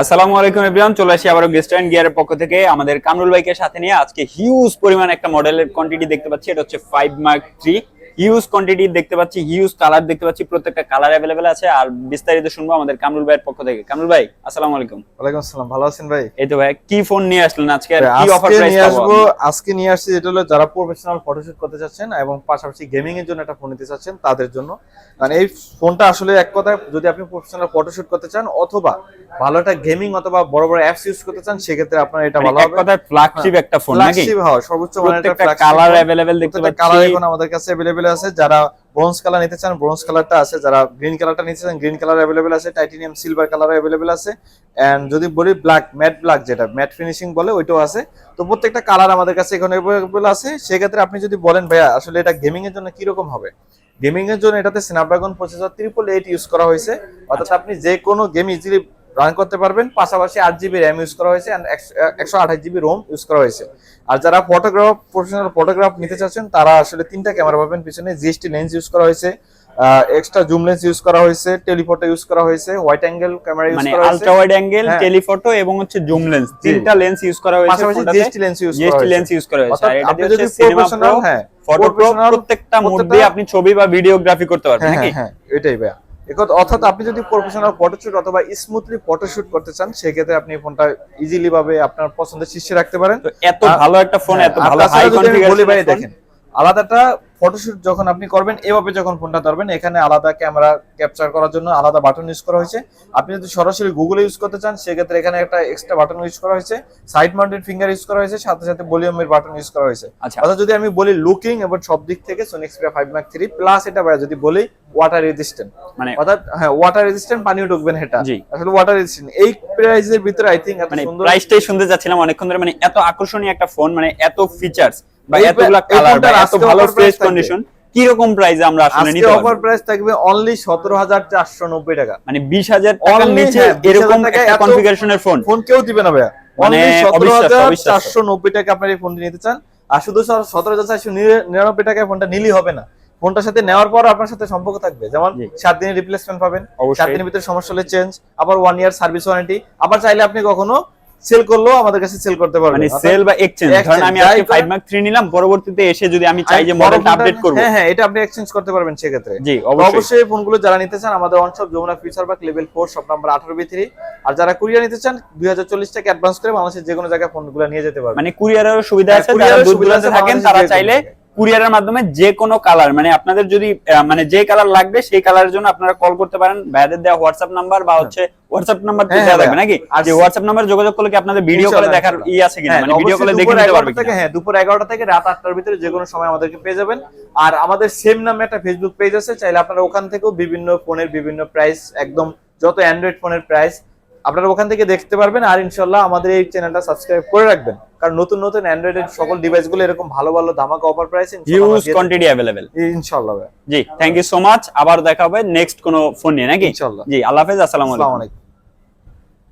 আসসালামু আলাইকুম এভরিওয়ান চলে আসি আবারও গেস্ট অ্যান্ড গিয়ারের পক্ষ থেকে। আমাদের কামরুল বাইকের সাথে নিয়ে আজকে হিউজ পরিমাণ একটা মডেলের কোয়ান্টিটি দেখতে পাচ্ছি, এটা হচ্ছে five mark three huge quantity দেখতে পাচ্ছি হিউজ কালার দেখতে পাচ্ছি প্রত্যেকটা কালার অ্যাভেলেবেল আছে আর বিস্তারিত শুনবো আমাদের কামরুল ভাইয়ের পক্ষ থেকে কামরুল ভাই আসসালামু আলাইকুম ওয়ালাইকুম আসসালাম ভালো আছেন ভাই এই তো ভাই কি ফোন নিয়ে আসলেন আজকে আর কি অফার আজকে প্রাইস নিয়ে পাবো আসবো আজকে নিয়ে আসছি যেটা হলো যারা প্রফেশনাল ফটোশুট করতে চাচ্ছেন এবং পাশাপাশি গেমিং এর জন্য একটা ফোন নিতে চাচ্ছেন তাদের জন্য মানে এই ফোনটা আসলে এক কথা যদি আপনি প্রফেশনাল ফটোশুট করতে চান অথবা ভালো একটা গেমিং অথবা বড় বড় অ্যাপস ইউজ করতে চান সেক্ষেত্রে আপনার এটা মানে ভালো এক হবে কথায় ফ্ল্যাগশিপ একটা ফোন নাকি ফ্ল্যাগশিপ হয় সর্বোচ্চ মানের একটা প্রত্যেকটা flagship কালার phone। অ্যাভেলেবেল দেখতে প্রত্যেকটা পাচ্ছি কালার এখন আমাদের কাছে अवेलेबल অ্যাভেলেবেল আছে, যারা ব্রোঞ্জ কালার নিতে চান ব্রোঞ্জ কালারটা আছে, যারা গ্রিন কালারটা নিতে চান গ্রিন কালার অ্যাভেলেবেল আছে টাইটেনিয়াম সিলভার কালার অ্যাভেলেবেল আছে অ্যান্ড যদি বলি ব্ল্যাক ম্যাট ব্ল্যাক যেটা ম্যাট ফিনিশিং বলে, ওইটাও আছে। তো প্রত্যেকটা কালার আমাদের কাছে এখানে অ্যাভেলেবেল আছে। সেক্ষেত্রে আপনি যদি বলেন, ভাইয়া, আসলে এটা গেমিংয়ের জন্য কীরকম হবে? গেমিংয়ের জন্য এটাতে Snapdragon processor triple eight use করা হয়েছে। অর্থাৎ আপনি যে কোনো গেম ইজিলি রান করতে পারবেন। পাশাপাশি আট জিবি র্যাম ইউজ করা হয়েছে একশো আঠাশ জিবি রোম ইউজ করা হয়েছে। আর যারা ফটোগ্রাফ প্রফেশনাল ফটোগ্রাফ নিতে চাচ্ছেন তারা আসলে তিনটা ক্যামেরা পাবেন। পিছনে জিএসটি লেন্স ইউজ করা হয়েছে এক্সট্রা জুম লেন্স ইউজ করা হয়েছে টেলিফটো ইউজ করা হয়েছে হোয়াইট অ্যাঙ্গেল ক্যামেরা ইউজ করা হয়েছে। আলট্রা ওয়াইড অ্যাঙ্গেল হ্যাঁ। টেলিফটো এবং হচ্ছে জুম লেন্স তিনটা লেন্স ইউজ করা হয়েছে পাশাপাশি জিএসটি লেন্স ইউজ করা হয়েছে। লেন্স ইউজ করা হয়েছে। আর এটা আপনি হচ্ছে সিনেমা হ্যাঁ, ফটো প্রো প্রত্যেকটা মোড দিয়ে আপনি ছবি বা ভিডিওগ্রাফি করতে পারবেন হ্যাঁ নাকি? হ্যাঁ হ্যাঁ এটাই ভাইয়া। অর্থাৎ আপনি যদি প্রফেশনাল ফটোশুট অথবা স্মুথলি ফটোশুট করতে চান সেক্ষেত্রে আপনি ফোনটা ইজিলি ভাবে আপনার পছন্দের শীর্ষে রাখতে পারেন। এত ভালো একটা ফোন হ্যাঁ, এত ভালো হাই যদি বলি ভাই কনফিগারেশন দেখেন আলাদাটা ফটোশুট যখন আপনি করবেন এভাবে যখন ফোনটা ধরবেন এখানে আলাদা ক্যামেরা ক্যাপচার করার জন্য আলাদা বাটন ইউজ করা হয়েছে। আপনি যদি সরাসরি গুগলে ইউজ করতে চান সেক্ষেত্রে এখানে একটা এক্সট্রা বাটন ইউজ করা হয়েছে। সাইড মাউন্টেড ফিঙ্গার ইউজ করা হয়েছে সাথে সাথে ভলিউমের বাটন ইউজ করা হয়েছে। আচ্ছা। অর্থাৎ যদি আমি বলি লুকিং এবং সব দিক থেকে Sony Xperia five mark three plus এটা যদি বলি ওয়াটার রেজিস্ট্যান্ট মানে অর্থাৎ হ্যাঁ ওয়াটার রেজিস্ট্যান্ট পানিও ঢুকবে না এটা। আসলে ওয়াটার রেজিস্ট্যান্ট এই প্রাইসের ভিতরে আই থিঙ্ক এত মানে সুন্দর প্রাইসটাই শুনতে যাচ্ছিলাম অনেকক্ষণ ধরে মানে এত আকর্ষণীয় একটা ফোন মানে এত ফিচার্স বা এই এতগুলা এই কালার বা এত ভালো ফ্রেশ কন্ডিশন কি রকম প্রাইসে আমরা আসলে আজকে নিতে অফার প্রাইস থাকবে অনলি সতেরো হাজার চারশো নব্বই টাকা। মানে টাকার নিচে হ্যাঁ, 20,000 এরকম একটা কনফিগারেশনের ফোন ফোন কেউ দিবে না ভাইয়া। অনলি সতেরো অবিশ্বাস্য, হাজার অবিশ্বাস্য। চারশো নব্বই টাকা আপনার এই ফোনটি নিতে চান। আর শুধু সতেরো হাজার চারশো নিরানব্বই টাকায় ফোনটা নিলেই হবে না। ফোনটার সাথে নেওয়ার পর আপনার সাথে সম্পর্ক থাকবে। যেমন সাত দিনের রিপ্লেসমেন্ট পাবেন। সাত দিনের ভিতরে সমস্যা হলে চেঞ্জ আবার ওয়ান ইয়ার সার্ভিস ওয়ারেন্টি আবার চাইলে আপনি কখনো সেল করলেও আমাদের কাছে সেল করতে পারবেন মানে সেল বা এক্সচেঞ্জ ধরেন আমি আজকে 5 মার্ক 3 নিলাম পরবর্তীতে এসে যদি আমি চাই যে মডেলটা আপডেট করব। হ্যাঁ হ্যাঁ এটা আপনি এক্সচেঞ্জ করতে পারবেন সেক্ষেত্রে। জি তো অবশ্যই। ফোনগুলো যারা নিতে চান আমাদের অনশপ Jamuna future park level four shop number আঠারো বি থ্রি আর যারা কুরিয়ার নিতে চান দুই হাজার চল্লিশ টাকা অ্যাডভান্স করে বাংলাদেশের যে কোনো জায়গায় ফোনগুলো নিয়ে যেতে পারবেন। মানে কুরিয়ারের সুবিধা হ্যাঁ, আছে যারা দূর দূরান্তে থাকেন তারা চাইলে। কুরিয়ারের মাধ্যমে যে কোনো কালার মানে আপনাদের যদি মানে যে কালার লাগবে সেই কালারের জন্য আপনারা কল করতে পারেন। ভাইদের দেওয়া হোয়াটসঅ্যাপ নাম্বার বা হচ্ছে হোয়াটসঅ্যাপ নাম্বার দেওয়া থাকবে নাকি? যে হোয়াটসঅ্যাপ নাম্বার যোগাযোগ করলে কি আপনাদের ভিডিও কলে দেখার। ই আছে কিনা? হ্যাঁ, মানে ভিডিও কলে দেখে নিতে পারবে কিনা? হ্যাঁ দুপুর এগারোটা থেকে রাত আটটার ভিতরে যে কোনো সময় আমাদেরকে পেয়ে যাবেন। আর আমাদের সেম নামে একটা ফেসবুক পেজ আছে চাইলে আপনারা ওখান থেকেও বিভিন্ন ফোনের বিভিন্ন প্রাইস একদম যত অ্যান্ড্রয়েড ফোনের প্রাইস আপনারা ওখান থেকে দেখতে পারবেন আর ইনশাল্লাহ আমাদের এই চ্যানেলটা সাবস্ক্রাইব করে রাখবেন। কারণ নতুন নতুন অ্যান্ড্রয়েড এর সকল ডিভাইসগুলো এরকম ভালো ভালো ধামাকা offer price huge quantity available ইনশাল্লাহ জি থ্যাংক ইউ সো মাচ আবার দেখা হবে নেক্সট কোন ফোন নিয়ে নাকি? ইনশাল্লাহ জি আল্লাহ হাফেজ আসসালামু আলাইকুম।